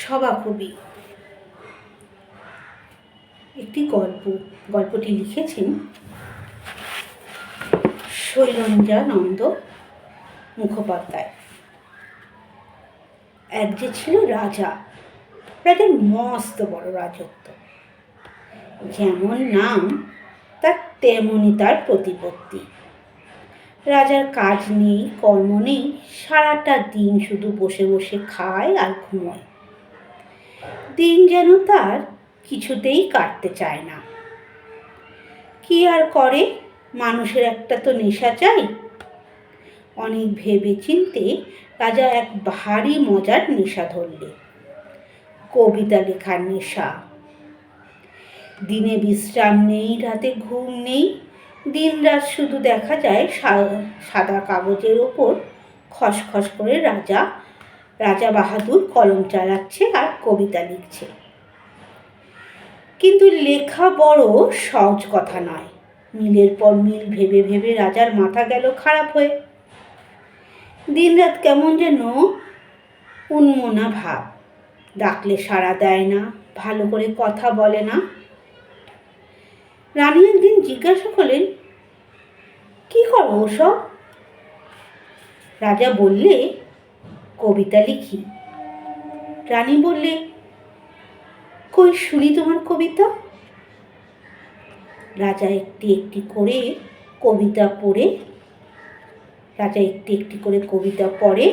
সভাকবি একটি গল্প, গল্পটি লিখেছেন শৈলঞ্জানন্দ মুখোপাধ্যায়। এক যে ছিল রাজা, রাজার মস্ত বড় রাজত্ব। যেমন নাম, তার তেমনই তার প্রতিপত্তি। রাজার কাজ নেই, কর্ম নেই, সারাটা দিন শুধু বসে বসে খায় আর ঘুমোয়। দিন যেন তার কিছুতেই কাটতে চায় না। কি আর করে? মানুষের একটা তো নেশা চাই। অনেক ভেবে চিনতে রাজা এক ভারী মজার নেশা ধরলে। কবিতা লেখার নেশা। দিনে বিশ্রাম নেই, রাতে ঘুম নেই। দিন রাত শুধু দেখা যায় সাদা কাগজের ওপর খসখস করে রাজা রাজা বাহাদুর কলম চালাচ্ছে আর কবিতা লিখছে। কিন্তু লেখা বড় সহজ কথা নয়। মিলের পর মিল ভেবে ভেবে রাজার মাথা গেল খারাপ হয়ে। দিনরাত কেমন যেন উন্মনা ভাব। ডাকলে সাড়া দেয় না, ভালো করে কথা বলে না। রানী একদিন জিজ্ঞাসা করলেন, কি করো ওসব? রাজা বললে কবিতা লিখি। রানী বললে, কই শুনি তোমার কবিতা? রাজা একটি একটি করে কবিতা পড়ে, রাজা একটি একটি করে কবিতা পড়ে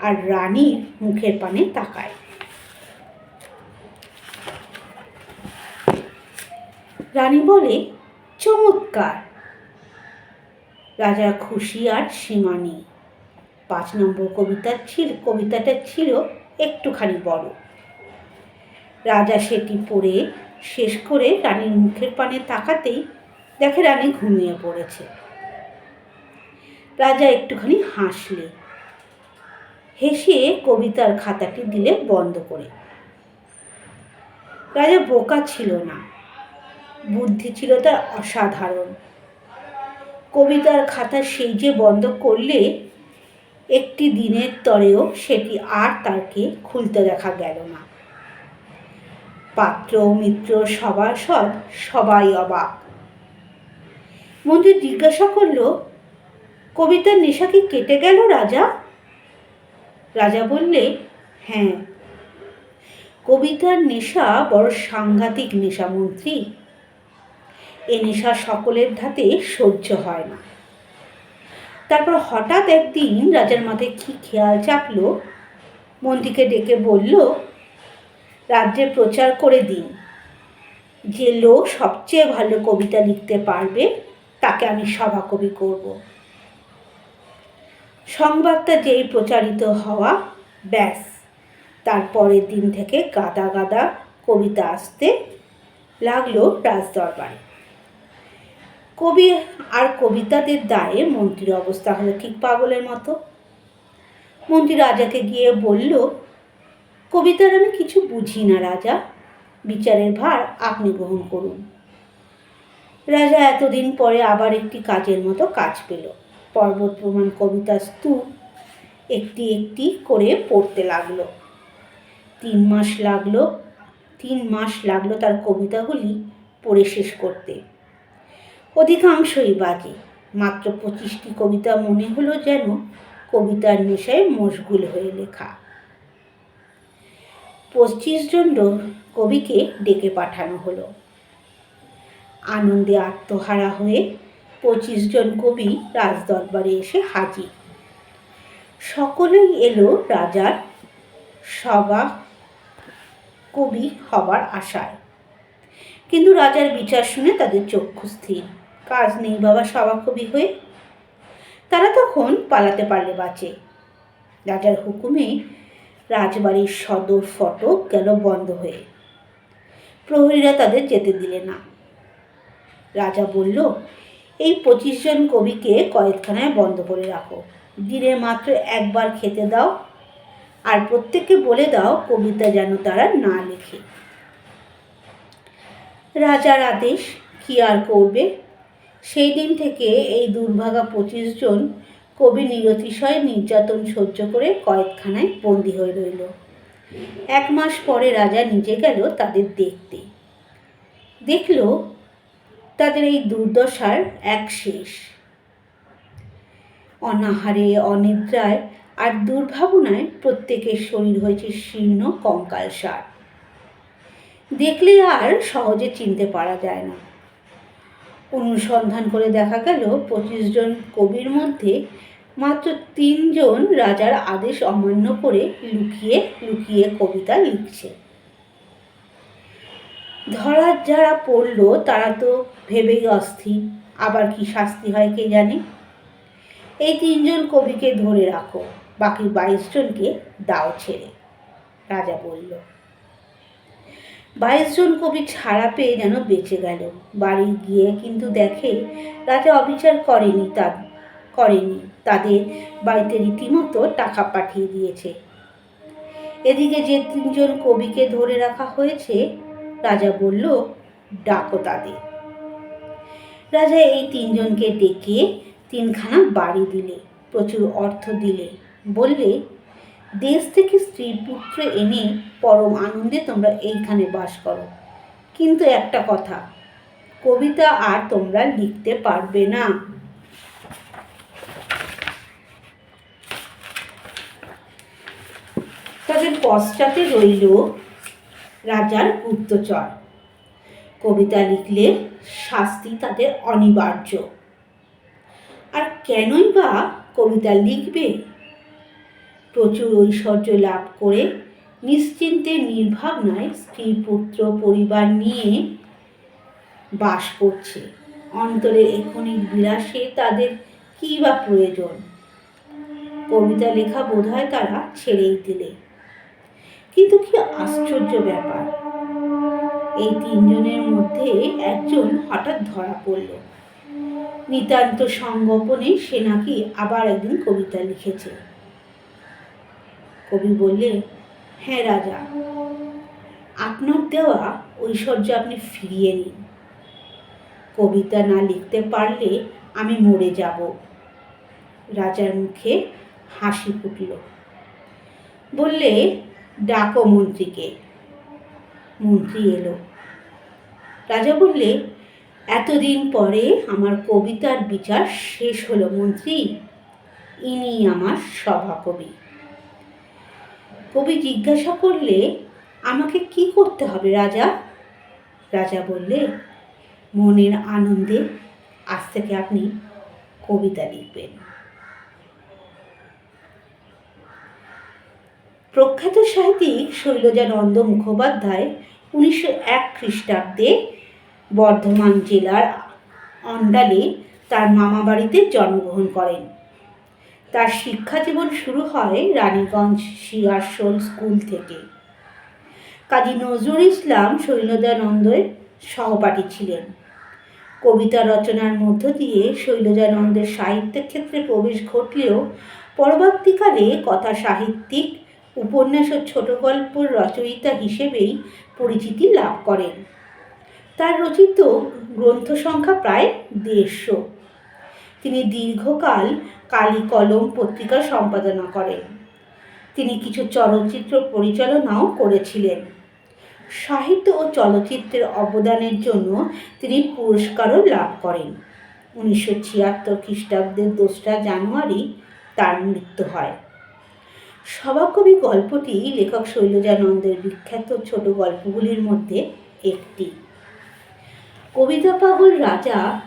আর রানী মুখের পানে তাকায়। রানী বলে, চমৎকার। রাজা খুশি আর সীমা নেই। পাঁচ নম্বর কবিতা ছিল, কবিতাটা ছিল একটুখানি বড়। রাজা সেটি পড়ে শেষ করে রানীর মুখের পানে তাকাতেই দেখে রানী ঘুমিয়ে পড়েছে। রাজা একটুখানি হাসলে। হেসে কবিতার খাতাটি দিলে বন্ধ করে। রাজা বোকা ছিল না। বুদ্ধি ছিল তার অসাধারণ। কবিতার খাতা সেই যে বন্ধ করলে একটি দিনের তরেও সেটি আর তাকে খুলতে দেখা গেল না। পাত্র মিত্র সভাসদ সবাই অবাক। মন্ত্রী জিজ্ঞাসা করল, কবিতার নেশা কি কেটে গেল রাজা? রাজা বললে হ্যাঁ কবিতার নেশা বড় সাংঘাতিক নেশা মন্ত্রী। এ নেশা সকলের ধাতে সহ্য হয় না। তারপর হঠাৎ একদিন রাজার মাথায় কি খেয়াল চাপলো? মন্ত্রীকে ডেকে বলল, রাজ্যে প্রচার করে দিন। যে লোক সবচেয়ে ভালো কবিতা লিখতে পারবে, তাকে আমি সভাকবি করব। সংবাদটা যেই প্রচারিত হওয়া, ব্যাস। তারপরের দিন থেকে গাদা গাদা কবিতা আসতে লাগল রাজদরবারে। কবি আর কবিতাদের দায়ে মন্ত্রীর অবস্থা হলো ঠিক পাগলের মতো। মন্ত্রী রাজাকে গিয়ে বলল, কবিতার আমি কিছু বুঝি না রাজা, বিচারের ভার আপনি গ্রহণ করুন। রাজা এতদিন পরে আবার একটি কাজের মতো কাজ পেল। পর্বত প্রমাণ কবিতা স্তূপ একটি একটি করে পড়তে লাগল। তিন মাস লাগল, তিন মাস লাগল তার কবিতাগুলি পড়ে শেষ করতে। অধিকাংশই বাজে মাত্র পঁচিশটি কবিতা মনে হলো যেন কবিতার নেশায় মশগুল হয়ে লেখা। পঁচিশ জন কবিকে ডেকে পাঠানো হলো। আনন্দে আত্মহারা হয়ে পঁচিশ জন কবি রাজদরবারে এসে হাজির। সকলেই এলো রাজার সভা কবি হবার আশায়। কিন্তু রাজার বিচার শুনে তাদের চক্ষু স্থির। কাজ নেই বাবা সভাকবি হয়ে। তারা তখন পালাতে পারলে বাঁচে। রাজার হুকুমে রাজবাড়ির সদর ফটক গেল বন্ধ হয়ে। প্রহরীরা তাদের যেতে দিলে না। রাজা বলল, এই পঁচিশ জন কবিকে কয়েকখানায় বন্ধ করে রাখো। দিনে মাত্র একবার খেতে দাও, আর প্রত্যেককে বলে দাও কবিতা যেন তারা না লেখে। রাজার আদেশ কি আর করবে? সেই দিন থেকে এই দুর্ভাগা পঁচিশ জন কবি নিরতিশয় নির্যাতন সহ্য করে কয়েকখানায় বন্দি হয়ে রইল। এক মাস পরে রাজা নিজে গেল তাদের দেখতে। দেখল তাদের এই দুর্দশার এক শেষ। অনাহারে, অনিদ্রায় আর দুর্ভাবনায় প্রত্যেকের শরীর হয়েছে শীর্ণ কঙ্কালসার। দেখলে আর সহজে চিনতে পারা যায় না। অনুসন্ধান করে দেখা গেল, পঁচিশ জন কবির মধ্যে মাত্র তিনজন রাজার আদেশ অমান্য করে লুকিয়ে লুকিয়ে কবিতা লিখছে। ধরা যারা পড়ল, তারা তো ভেবেই অস্থির, আবার কি শাস্তি হয় কে জানে? এই তিনজন কবিকে ধরে রাখো, বাকি বাইশ জনকে দাও ছেড়ে, রাজা বলল। বাইশ জন কবি ছাড়া পেয়ে যেন বেঁচে গেল। বাড়ি গিয়ে কিন্তু দেখে রাজা অবিচার করেনি তা, করেনি। তাদের বাড়িতে রীতিমতো টাকা পাঠিয়ে দিয়েছে। এদিকে যে তিনজন কবিকে ধরে রাখা হয়েছে, রাজা বলল, ডাকো তাদের। রাজা এই তিনজনকে ডেকে তিনখানা বাড়ি দিলে, প্রচুর অর্থ দিলে। বললে, দেশ থেকে স্ত্রী পুত্র এনে পরম আনন্দে তোমরা এইখানে বাস করো। কিন্তু একটা কথা, কবিতা আর তোমরা লিখতে পারবে না। তাদের পশ্চাতে রইল রাজার গুপ্তচর। কবিতা লিখলে শাস্তি তাদের অনিবার্য। আর কেনই বা কবিতা লিখবে? প্রচুর ঐশ্বর্য লাভ করে নিশ্চিন্তে নির্ভাবনায় স্ত্রী, পুত্র, পরিবার নিয়ে বাস করছে। অন্তরের এখনিক বিলাসে তাদের কী বা প্রয়োজন? কবিতা লেখা বোধ হয় তারা ছেড়েই দিলে। কিন্তু কি আশ্চর্য ব্যাপার, এই তিনজনের মধ্যে একজন হঠাৎ ধরা পড়ল। নিতান্ত সংগোপনে সে নাকি আবার একদিন কবিতা লিখেছে। কবি বললে হ্যাঁ রাজা, আপনার দেওয়া ঐশ্বর্য আপনি ফিরিয়ে নিন। কবিতা না লিখতে পারলে আমি মরে যাব। রাজার মুখে হাসি ফুটল। বললে, ডাকো মন্ত্রীকে। মন্ত্রী এলো। রাজা বললে, এতদিন পরে আমার কবিতার বিচার শেষ হলো মন্ত্রী। ইনি আমার সভাকবি। কবি জিজ্ঞাসা করলে, আমাকে কি করতে হবে রাজা? রাজা বললে, মনের আনন্দে আজ থেকে আপনি কবিতা লিখবেন। প্রখ্যাত সাহিত্যিক শৈলজানন্দ মুখোপাধ্যায় উনিশশো এক খ্রিস্টাব্দে বর্ধমান জেলার অন্ডালে তার মামাবাড়িতে জন্মগ্রহণ করেন। তার শিক্ষা জীবন শুরু হয় রানীগঞ্জ সিয়ারশোল স্কুল থেকে। কাজী নজরুল ইসলাম শৈলজানন্দের সহপাঠী ছিলেন। কবিতা রচনার মধ্য দিয়ে শৈলজানন্দের সাহিত্যের ক্ষেত্রে প্রবেশ ঘটলেও পরবর্তীকালে কথা সাহিত্যিক, উপন্যাস ও ছোট গল্পের রচয়িতা হিসেবেই পরিচিতি লাভ করেন। তার রচিত গ্রন্থ সংখ্যা প্রায় দেড়শো। তিনি দীর্ঘকাল কালী কলম পত্রিকা সম্পাদনা করেন। তিনি কিছু চলচ্চিত্র পরিচালনাও করেছিলেন। সাহিত্য ও চলচ্চিত্রের অবদানের জন্য তিনি পুরস্কারও লাভ করেন। উনিশশো ছিয়াত্তর খ্রিস্টাব্দের দোসরা জানুয়ারি তার মৃত্যু হয়। সভাকবি গল্পটি লেখক শৈলজানন্দের বিখ্যাত ছোট গল্পগুলির মধ্যে একটি। কবিতা পাগল রাজা